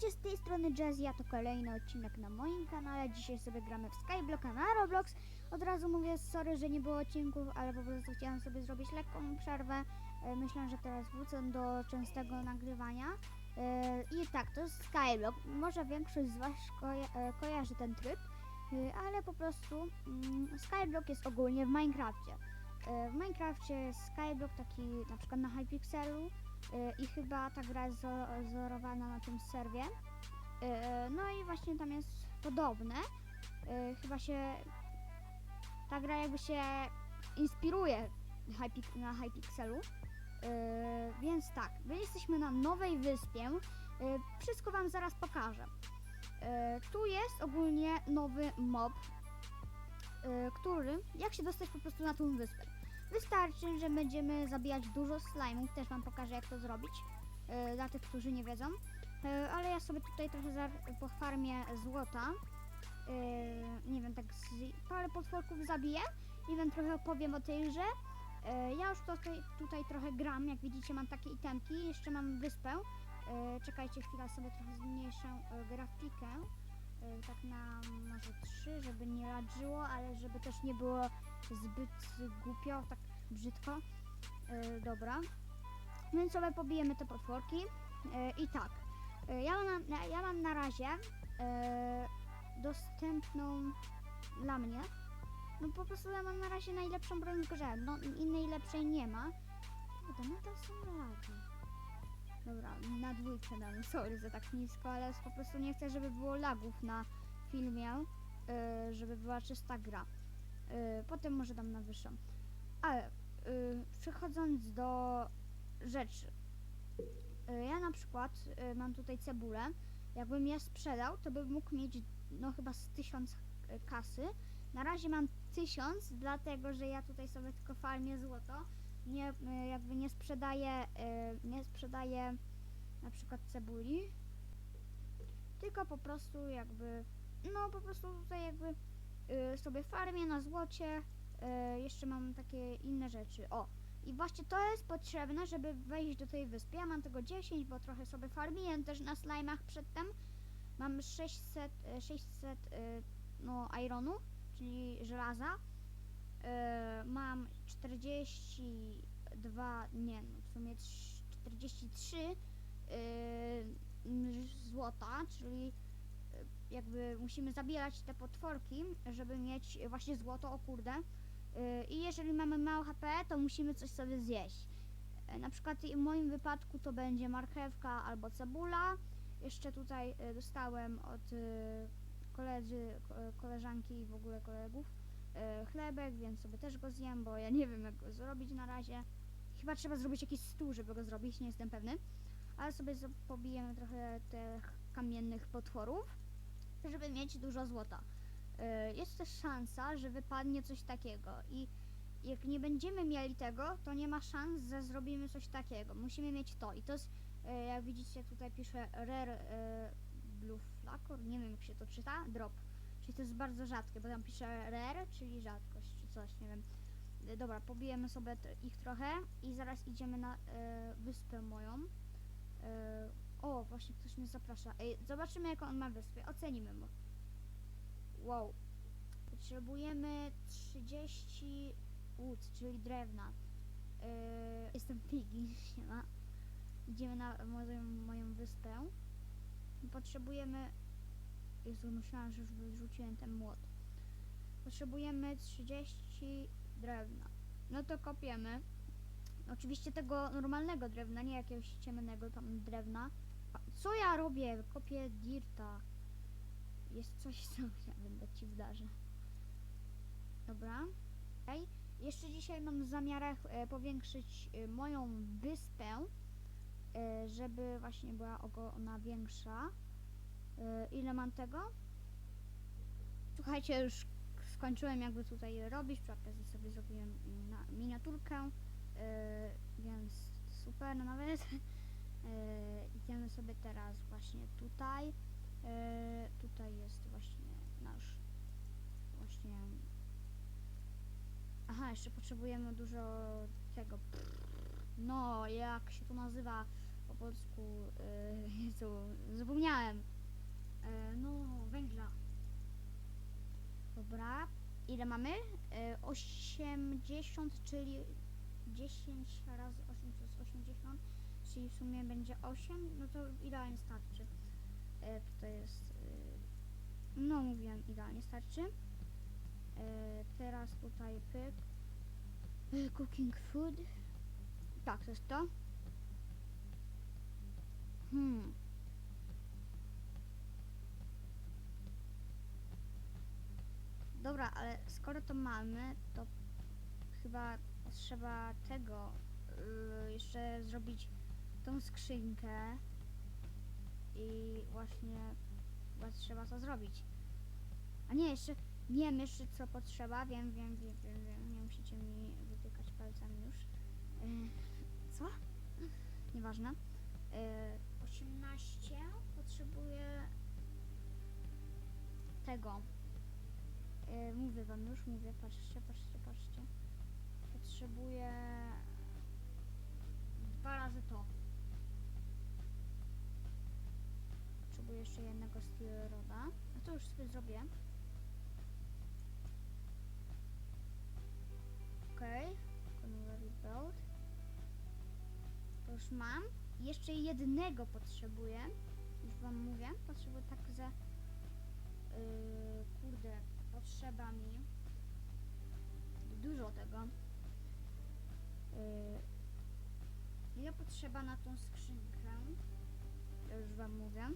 Witajcie z tej strony Jazzy, a to kolejny odcinek na moim kanale. Dzisiaj sobie gramy w Skyblocka na Roblox. Od razu mówię sorry, że nie było odcinków, ale po prostu chciałam sobie zrobić lekką przerwę. E, Myślę, że teraz wrócę do częstego nagrywania. E, I tak, to jest Skyblock. Może większość z Was koja e, kojarzy ten tryb, ale po prostu mm, Skyblock jest ogólnie w Minecrafcie. W Minecrafcie jest Skyblock taki na przykład na Hypixelu i chyba ta gra jest zo- wzorowana na tym serwie. Y, No i właśnie tam jest podobne. Y, Chyba się ta gra jakby się inspiruje na Hypixelu. Więc tak, my jesteśmy na nowej wyspie. Wszystko wam zaraz pokażę. Tu jest ogólnie nowy mob, który, jak się dostać po prostu na tą wyspę. Wystarczy, że będziemy zabijać dużo slime'ów, też wam pokażę jak to zrobić, e, dla tych, którzy nie wiedzą. E, ale ja sobie tutaj trochę po farmie złota, e, nie wiem, tak z, parę potworków zabiję i wam trochę opowiem o tej grze. E, ja już tutaj, tutaj trochę gram, jak widzicie mam takie itemki, jeszcze mam wyspę. E, czekajcie chwilę, sobie trochę zmniejszę e, grafikę. Tak na może 3, żeby nie ladżyło, ale żeby też nie było zbyt głupio, tak brzydko. E, dobra. Więc sobie pobijemy te potworki. E, I tak. E, ja, mam, na- ja mam na razie e, dostępną dla mnie. No po prostu ja mam na razie najlepszą broń w grze. No innej lepszej nie ma. Kurde, nadal są lagi. Dobra, na dwójkę dam. Sorry za tak nisko, ale po prostu nie chcę, żeby było lagów na filmie. E, żeby była czysta gra. Y, potem może dam na wyższą. Ale y, przechodząc do rzeczy. Y, ja na przykład y, mam tutaj cebulę. Jakbym je sprzedał, to bym mógł mieć no chyba z tysiąc kasy. Na razie mam tysiąc, dlatego że ja tutaj sobie tylko farmię złoto. Nie, y, jakby nie sprzedaję, y, nie sprzedaję na przykład cebuli. Tylko po prostu jakby, no po prostu tutaj jakby y, sobie farmię na złocie. Y, jeszcze mam takie inne rzeczy. O, i właśnie to jest potrzebne, żeby wejść do tej wyspy. Ja mam tego 10, bo trochę sobie farmiłem też na slajmach przedtem. Mam 600, y, 600 y, no, ironu, czyli żelaza. Mam 42, nie, no w sumie trz- 43 y, m, złota, czyli jakby musimy zabierać te potworki, żeby mieć właśnie złoto, o kurde. Yy, I jeżeli mamy mało HP, to musimy coś sobie zjeść. Yy, Na przykład w moim wypadku to będzie marchewka albo cebula. Jeszcze tutaj yy, dostałem od koledzy, ko- koleżanki i w ogóle kolegów chlebek, więc sobie też go zjem, bo ja nie wiem jak go zrobić na razie. Chyba trzeba zrobić jakiś stół, żeby go zrobić, nie jestem pewny. Ale sobie pobijemy trochę tych kamiennych potworów żeby mieć dużo złota. Y, Jest też szansa, że wypadnie coś takiego i jak nie będziemy mieli tego, to nie ma szans, że zrobimy coś takiego. Musimy mieć to i to jest, y, jak widzicie tutaj pisze rare y, blue flakor, nie wiem jak się to czyta, drop. Czyli to jest bardzo rzadkie, bo tam pisze rare, czyli rzadkość czy coś, nie wiem. Dobra, pobijemy sobie ich trochę i zaraz idziemy na wyspę moją. O, właśnie ktoś mnie zaprasza. Zobaczymy jaką on ma wyspę. Ocenimy mu. Wow. Potrzebujemy 30 łód, czyli drewna. Yy, jestem pigi, siema. Idziemy na moją, moją wyspę. Potrzebujemy... Jezu, myślałam, że już wyrzuciłem ten młot. Potrzebujemy 30 drewna. No to kopiemy. Oczywiście tego normalnego drewna, nie jakiegoś ciemnego tam drewna. Co ja robię? Kopię dirta. Jest coś, co ja będę ci wdarzę. Dobra. Okej. Jeszcze dzisiaj mam w zamiarach e, powiększyć e, moją wyspę, e, żeby właśnie była ona większa. E, ile mam tego? Słuchajcie, już skończyłem jakby tutaj robić, przy okazji sobie zrobiłem na miniaturkę, e, więc super nawet. E, idziemy sobie teraz właśnie tutaj. E, tutaj właśnie Aha, jeszcze potrzebujemy dużo tego no, jak się to nazywa po polsku? E, Jezu, zapomniałem. E, no, węgla. Dobra. Ile mamy? E, 80, czyli 10 razy 8 to jest 80, czyli w sumie będzie 8, no to idealnie starczy. E, tutaj jest, e, no mówiłem, idealnie starczy. E, teraz tutaj pyk. E, cooking food. Tak, to jest to. Hmm. Dobra, ale skoro to mamy, to chyba trzeba tego y, jeszcze zrobić tą skrzynkę i właśnie chyba trzeba to zrobić. A nie, jeszcze wiem jeszcze co potrzeba, wiem, wiem, wiem, wiem, wiem. nie musicie mi wytykać palcami już. Y, co? Nieważne. Y, 18 potrzebuję tego. Y, mówię wam już, mówię, patrzcie, patrzcie, patrzcie. Potrzebuję dwa razy to. Potrzebuję jeszcze jednego steel roda. A to już sobie zrobię. Mam. Jeszcze jednego potrzebuję. Już wam mówię. Potrzebuję tak za... Yy, kurde, potrzeba mi dużo tego. Yy, ile potrzeba na tą skrzynkę? Już wam mówię.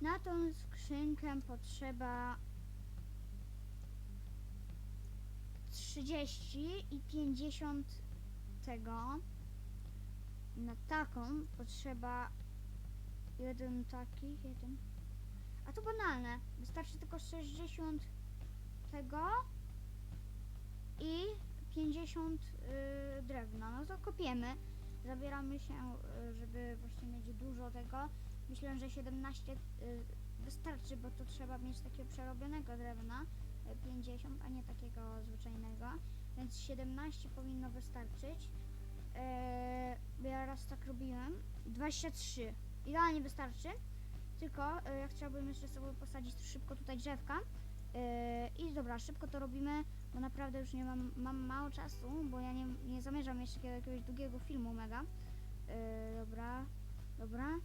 Na tą skrzynkę potrzeba 30 i 50 tego. Na taką potrzeba jeden taki, jeden. A to banalne. Wystarczy tylko 60 tego i 50 y, drewna. No to kopiemy. Zabieramy się, y, żeby właśnie mieć dużo tego. Myślę, że 17 y, wystarczy, bo to trzeba mieć takiego przerobionego drewna. y, 50, a nie takiego zwyczajnego. Więc 17 powinno wystarczyć. Yy, ja raz tak robiłem. 23. Idealnie wystarczy. Tylko y, ja chciałbym jeszcze sobie posadzić szybko tutaj drzewka. Y, I dobra, szybko to robimy, bo naprawdę już nie mam, mam mało czasu, bo ja nie, nie zamierzam jeszcze jakiegoś długiego filmu mega. Y, dobra, dobra. Y,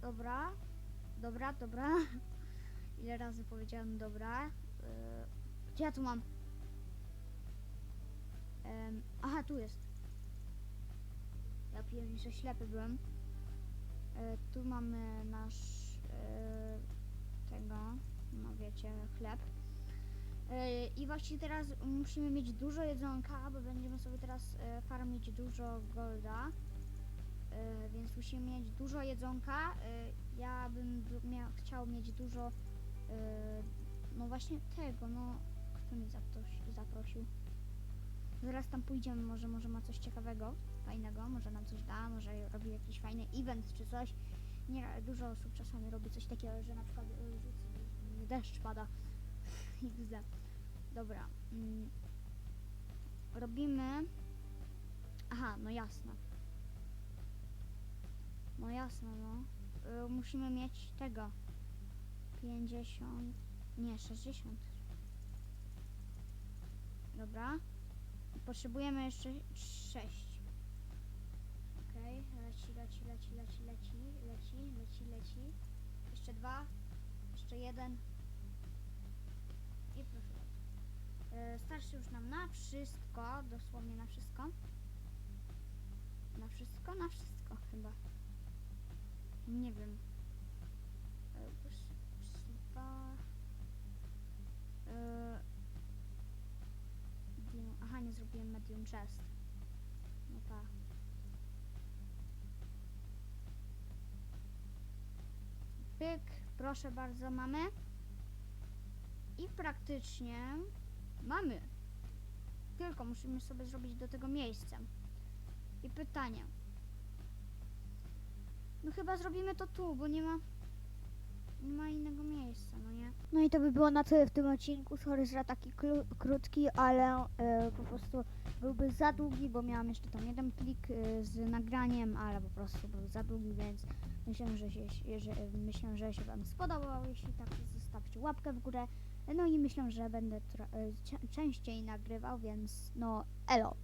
dobra, dobra, dobra. Ile razy powiedziałem dobra. Y, gdzie ja tu mam? Em, aha, tu jest. Ja pierniczę ślepy byłem. E, tu mamy nasz e, tego, no wiecie, chleb. E, I właśnie teraz musimy mieć dużo jedzonka, bo będziemy sobie teraz e, farmić dużo golda. E, więc musimy mieć dużo jedzonka. E, ja bym chciał mieć dużo, e, no właśnie tego, no kto mnie zaprosi, zaprosił. Zaraz tam pójdziemy, może, może ma coś ciekawego, fajnego, może nam coś da, może robi jakiś fajny event czy coś. Nie, dużo osób czasami robi coś takiego, że na przykład y, y, deszcz pada. XD. Dobra. Mm. Robimy... Aha, no jasne. No jasne, no. Y, musimy mieć tego. 50... Nie, 60. Dobra. Potrzebujemy jeszcze sześć. Okej, okay. leci, leci, leci, leci, leci, leci, leci, leci. Jeszcze dwa, jeszcze jeden. I proszę. Yy, starszy już nam na wszystko, dosłownie na wszystko. Na wszystko, na wszystko chyba. Nie wiem. Medium chest. No tak. Pyk, proszę bardzo, mamy. I praktycznie mamy. Tylko musimy sobie zrobić do tego miejsce. I pytanie. No chyba zrobimy to tu, bo nie ma... nie ma innego miejsca, no nie? No i to by było na tyle w tym odcinku. Sorry, że taki krótki, ale e, po prostu byłby za długi, bo miałam jeszcze tam jeden plik e, z nagraniem, ale po prostu był za długi, więc myślę, że się, że, myślę, że się Wam spodobał. Jeśli tak, zostawcie łapkę w górę. No i myślę, że będę e, częściej nagrywał, więc no elo.